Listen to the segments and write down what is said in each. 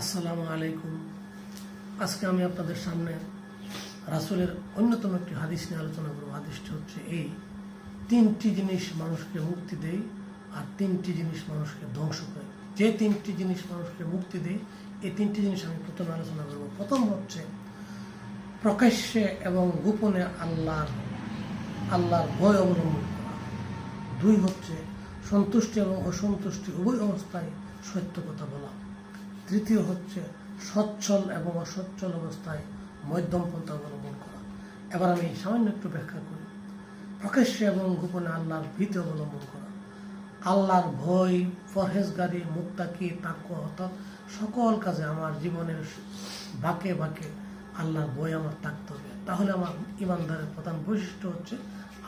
আসসালামু আলাইকুম। আজকে আমি আপনাদের সামনে রাসূলের অন্যতম একটি হাদিস নিয়ে আলোচনা করব। হাদিসটি হচ্ছে এই, তিনটি জিনিস মানুষকে মুক্তি দেয় আর তিনটি জিনিস মানুষকে ধ্বংস করে। যে তিনটি জিনিস মানুষকে মুক্তি দেয়, এই তিনটি জিনিস আমি প্রথমে আলোচনা করব। প্রথম হচ্ছে প্রকাশ্যে এবং গোপনে আল্লাহর আল্লাহর ভয় অবলম্বন করা। দুই হচ্ছে সন্তুষ্টি এবং অসন্তুষ্টি উভয় অবস্থায় সত্য কথা বলা। তৃতীয় হচ্ছে সচ্ছল এবং অসচ্ছল অবস্থায় মধ্যম পন্থা অবলম্বন করা। এবার আমি সামান্য একটু ব্যাখ্যা করি। প্রকাশ্যে এবং গোপনে আল্লাহর ভীতি অবলম্বন করা। আল্লাহর ভয় ফরহেজগারি মুক্তাকি তাক্য অর্থাৎ সকল কাজে আমার জীবনের বাঁকে বাঁকে আল্লাহর বই আমার থাকতে হবে। তাহলে আমার ইমানদারের প্রধান বৈশিষ্ট্য হচ্ছে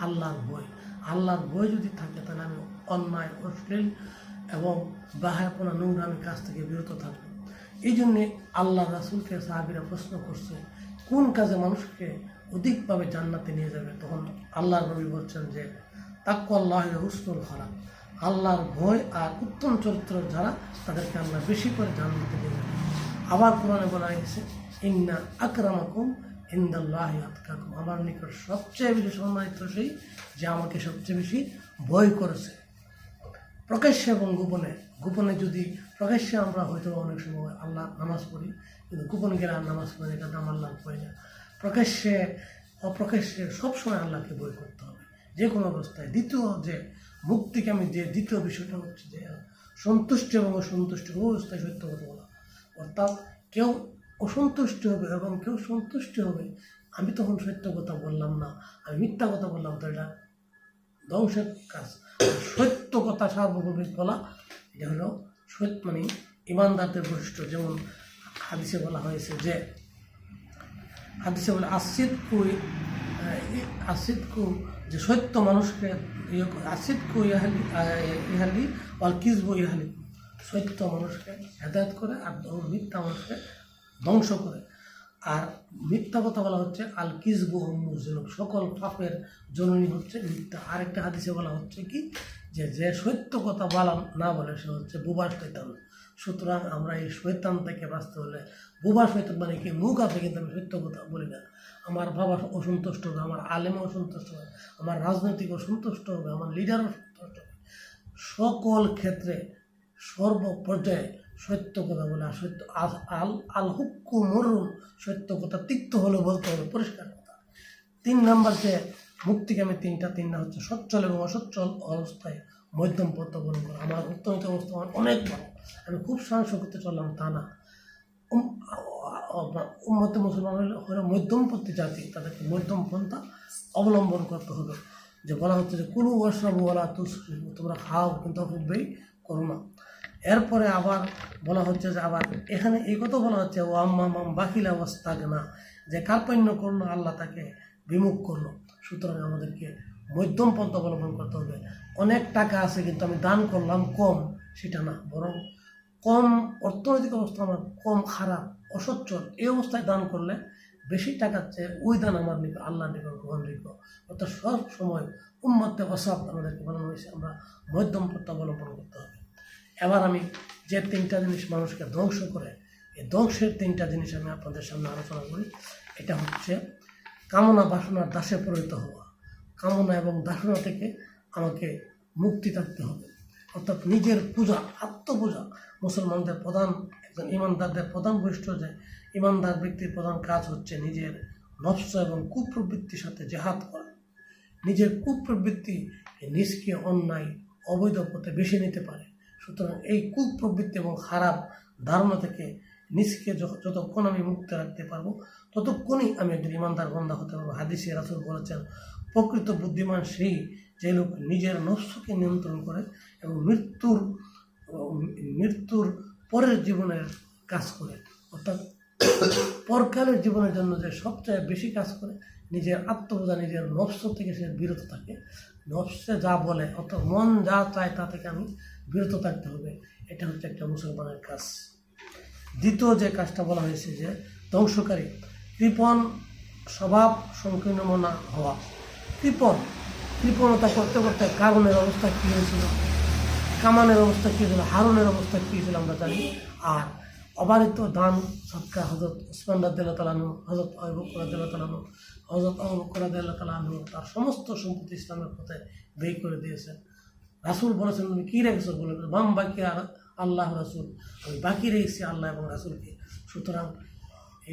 আল্লাহর বই আল্লাহর বই যদি থাকে, তাহলে আমি অন্যায়, অশ্লীল এবং বাহাপনা নোংরামি কাজ থেকে বিরত থাকব। এই জন্যে আল্লাহ রাসুলকে সাহাবিরা প্রশ্ন করছে, কোন কাজে মানুষকে অধিকভাবে জান্নাতে নিয়ে যাবে? তখন আল্লাহ নবী বলছেন যে তাক্কু আল্লাহ হুসনুল খারাপ আল্লাহর ভয় আর উত্তম চরিত্র যারা, তাদেরকে আল্লাহ বেশি করে জান্নাতে নিয়ে যাবে। আবার কোরআনে বলা হয়েছে, ইন্না আকরামাকুম ইন্দাল্লাহ আতকাকুম। আমার নিকট সবচেয়ে বেশি সম্মানিত সেই যে আমাকে সবচেয়ে বেশি ভয় করেছে। প্রকাশ্যে এবং গোপনে গোপনে যদি প্রকাশ্যে আমরা হয়তো অনেক সময় আল্লাহ নামাজ পড়ি, কিন্তু গোপনে গেলে আর নামাজ পড়ি এটা নাম আল্লাহ পড়ি না। প্রকাশ্যে, অপ্রকাশ্যে সবসময় আল্লাহকে বই করতে হবে। যে কোনো অবস্থায়। দ্বিতীয় যে মুক্তিকে আমি যে দ্বিতীয় বিষয়টা হচ্ছে যে সন্তুষ্টি এবং অসন্তুষ্টি অবস্থায় সত্য কথা বলা। অর্থাৎ কেউ অসন্তুষ্ট হবে এবং কেউ সন্তুষ্টি হবে, আমি তখন সত্য কথা বললাম না, আমি মিথ্যা কথা বললাম তো এটা ধ্বংসের কাজ। সত্য কথা সার্বভৌমিক বলা, এটা হলো সত্য মানে ইমানদারদের বৈশিষ্ট্য, যেমন হাদিসে বলা হয়েছে যে, হাদিসে বলে আসিদ কুই আসিদ কু যে সত্য মানুষকে ইয়ে আসিদ কু ইহালি ইহালি অল কিসবো ইহালি, সত্য মানুষকে হেদায়ত করে আর মিথ্যা মানুষকে ধ্বংস করে। আর মিথ্যা কথা বলা হচ্ছে, আল কিসবু মুজলুম সকল পাপের জননী হচ্ছে মিথ্যা। আরেকটা হাদিসে বলা হচ্ছে কি যে যে সত্য কথা বলা, না বলে সে হচ্ছে বুবা শৈতান সুতরাং আমরা এই শৈতান থেকে বাঁচতে হলে বুবা শৈতান মানে কি? মুখ আছে কিন্তু আমি সত্য কথা বলি না। আমার বাবা অসন্তুষ্ট হবে, আমার আলেম অসন্তুষ্ট হবে, আমার রাজনৈতিক অসন্তুষ্ট হবে, আমার লিডার অসন্তুষ্ট হবে। সকল ক্ষেত্রে সর্বপর্যায়ে সত্য কথা বলে আর সত্য আল- আল হুক্কু মরুন সত্য কথা তিক্ত হলেও বলতে হবে, পরিষ্কার কথা। তিন নাম্বার যে মুক্তিকামী তিনটা তিনটা হচ্ছে সচ্ছল এবং অসচ্ছল অবস্থায় মধ্যম পথ অবলম্বন করা। আমার উত্তমিত অবস্থা আমার অনেক ভালো আমি খুব সাহস করতে চললাম তা না। উম্মত মুসলমান হলে মধ্যমপন্থী জাতি, তাদেরকে মধ্যম পন্থা অবলম্বন করতে হবে। যে বলা হচ্ছে যে, কুলু ওয়াশরাবু বলা তোমরা খাও কিন্তু অপব্যয় করো না। এরপরে আবার বলা হচ্ছে যে, আবার এখানে এই কথা বলা হচ্ছে ও আম্মা মাম বাকিলা ওয়াস্তাগ না যে কার্পণ্য করল, আল্লাহ তাকে বিমুখ করল। সুতরাং আমাদেরকে মধ্যম পন্থা অবলম্বন করতে হবে। অনেক টাকা আছে কিন্তু আমি দান করলাম কম, সেটা না। বরং কম অর্থনৈতিক অবস্থা আমার কম খারাপ, অসচ্ছল, এই অবস্থায় দান করলে বেশি টাকার চেয়ে ওই দান আমার নিকট আল্লাহ নিকট গ্রহণযোগ্য। অর্থাৎ সব সময় উন্মত্তে অসাব আমাদেরকে বানানো হয়েছে, আমরা মধ্যম পথ অবলম্বন করতে হবে। এবার আমি যে তিনটা জিনিস মানুষকে ধ্বংস করে, এই ধ্বংসের তিনটা জিনিস আমি আপনাদের সামনে আলোচনা করি। এটা হচ্ছে কামনা বাসনার দাসে পরিণত হওয়া। কামনা এবং দাসনা থেকে আমাকে মুক্তি থাকতে হবে। অর্থাৎ নিজের পূজা, আত্মপূজা মুসলমানদের প্রধান, একজন ইমানদারদের প্রধান বৈশিষ্ট্য যে, ইমানদার ব্যক্তির প্রধান কাজ হচ্ছে নিজের নফস এবং কুপ্রবৃত্তির সাথে জেহাদ করা। নিজের কুপ্রবৃত্তি নিজকে অন্যায়, অবৈধ পথে বেছে নিতে পারে। সুতরাং এই কুপ্রবৃত্তি এবং খারাপ ধারণা থেকে নিজকে যতক্ষণ আমি মুক্ত রাখতে পারব, ততক্ষণই আমি একজন ইমানদার বন্ধা হতে পারব। হাদিসে রাসুল বলেছেন, প্রকৃত বুদ্ধিমান সেই যে লোক নিজের নস্যকে নিয়ন্ত্রণ করে এবং মৃত্যুর মৃত্যুর পরের জীবনের কাজ করে। অর্থাৎ পরকালের জীবনের জন্য যে সবচেয়ে বেশি কাজ করে, নিজের আত্মবোধা, নিজের নফস থেকে সে বিরত থাকে। নফসে যা বলে, অর্থাৎ মন যা চায় তা থেকে আমি বিরত থাকতে হবে। এটা হচ্ছে একটা মুসলমানের কাজ। দ্বিতীয় যে কাজটা বলা হয়েছে যে ধ্বংসকারী, কৃপণ স্বভাব সংকীর্ণ মনা হওয়া। কৃপণ, কৃপণতা করতে করতে কারণের অবস্থা কী হয়েছিল? কামানের অবস্থা কী হয়েছিল? হারুনের অবস্থা কী হয়েছিল আমরা জানি। আর অবারিত দান সৎকার হজরত উসমান রাদ্দাল্লাহ তালানু হজরত রাদ্দাল্লাহ তালানু হজরত রাদ্দাল্লাহ তালানু তার সমস্ত সম্পত্তি ইসলামের পথে ব্যয় করে দিয়েছেন। রাসুল বলেছেন, তুমি কী রেখেছো? বলে, বাম বাকি আর আল্লাহ রাসুল আমি বাকি রেখেছি আল্লাহ এবং রাসুলকে। সুতরাং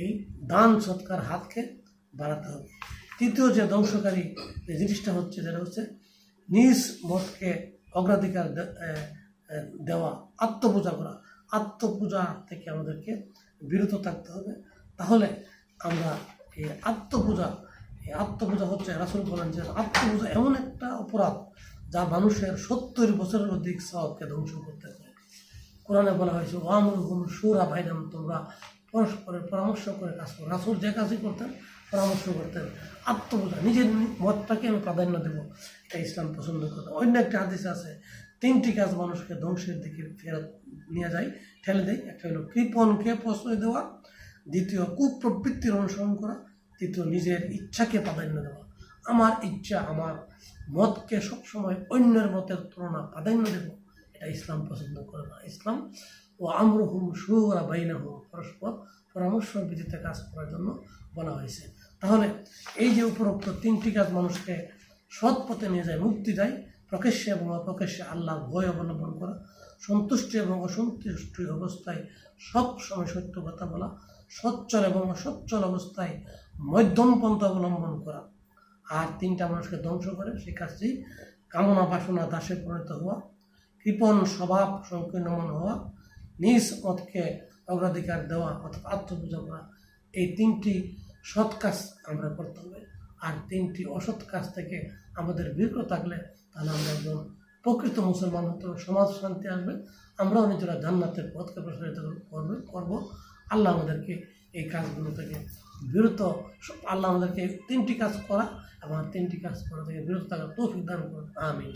এই দান সৎকার হাতকে বাড়াতে হবে। তৃতীয় যে ধ্বংসকারী যে জিনিসটা হচ্ছে যেটা হচ্ছে নিজ মতকে অগ্রাধিকার দেওয়া, আত্মপূজা করা। আত্মপূজা থেকে আমাদেরকে বিরত থাকতে হবে। তাহলে আমরা এই আত্মপূজা এই আত্মপূজা হচ্ছে, রাসুল বলেন যে আত্মপূজা এমন একটা অপরাধ যা মানুষের সত্তর বছরের অধিক সবকে ধ্বংস করতে পারে। কোরআনে বলা হয়েছে ওয়ামুল হুম সুরা ভাইনাম তোমরা পরস্পরের পরামর্শ করে কাজ করো। রাসুল যে কাজই করতেন, পরামর্শ করতেন আত্মবোঝা নিজের মতটাকে আমি প্রাধান্য দেবো, এটা ইসলাম পছন্দ করে অন্য একটা হাদিস আছে, তিনটি কাজ মানুষকে ধ্বংসের দিকে ফেরত নিয়ে যায়, ঠেলে দেয়। একটা হলো কৃপণকে প্রশ্রয় দেওয়া, দ্বিতীয় কুপ্রবৃত্তির অনুসরণ করা, তৃতীয় নিজের ইচ্ছাকে প্রাধান্য দেওয়া। আমার ইচ্ছা, আমার মতকে সবসময় অন্যের মতের তুলনা প্রাধান্য দেব। ইসলাম পছন্দ করে না। ইসলাম ও আমরহুম সুরা বাইনা হুম পরস্পর পরামর্শ ভিত্তিতে কাজ করার জন্য বলা হয়েছে। তাহলে এই যে উপরোক্ত তিনটি কাজ মানুষকে সৎ পথে নিয়ে যায়, মুক্তি দেয়, প্রকাশ্যে এবং অপ্রকাশ্যে আল্লাহ ভয় অবলম্বন করা, সন্তুষ্টি এবং অসন্তুষ্টি অবস্থায় সব সময় সত্য কথা বলা, সচ্ছল এবং অসচ্ছল অবস্থায় মধ্যম পন্থা অবলম্বন করা। আর তিনটা মানুষকে ধ্বংস করে, সেই কাজটি কামনা বাসনা, দাসে পরিণত হওয়া কৃপণ স্বভাব সংকীর্ণ মন হওয়া, নিজ মতকে অগ্রাধিকার দেওয়া অর্থাৎ আত্মপূজা করা, এই তিনটি সৎ কাজ আমরা করতে হবে। আর তিনটি অসৎ কাজ থেকে আমাদের বিরত থাকলে তাহলে আমরা একজন প্রকৃত মুসলমান হতে সমাজ শান্তি আসবে। আমরাও নিজেরা জান্নাতের পথকে প্রসারিত করবে, করব। আল্লাহ আমাদেরকে এই কাজগুলো থেকে বিরত, আল্লাহ আমাদেরকে তিনটি কাজ করা এবং তিনটি কাজ করা থেকে বিরত থাকার তৌফিক দান করুন। আমিন।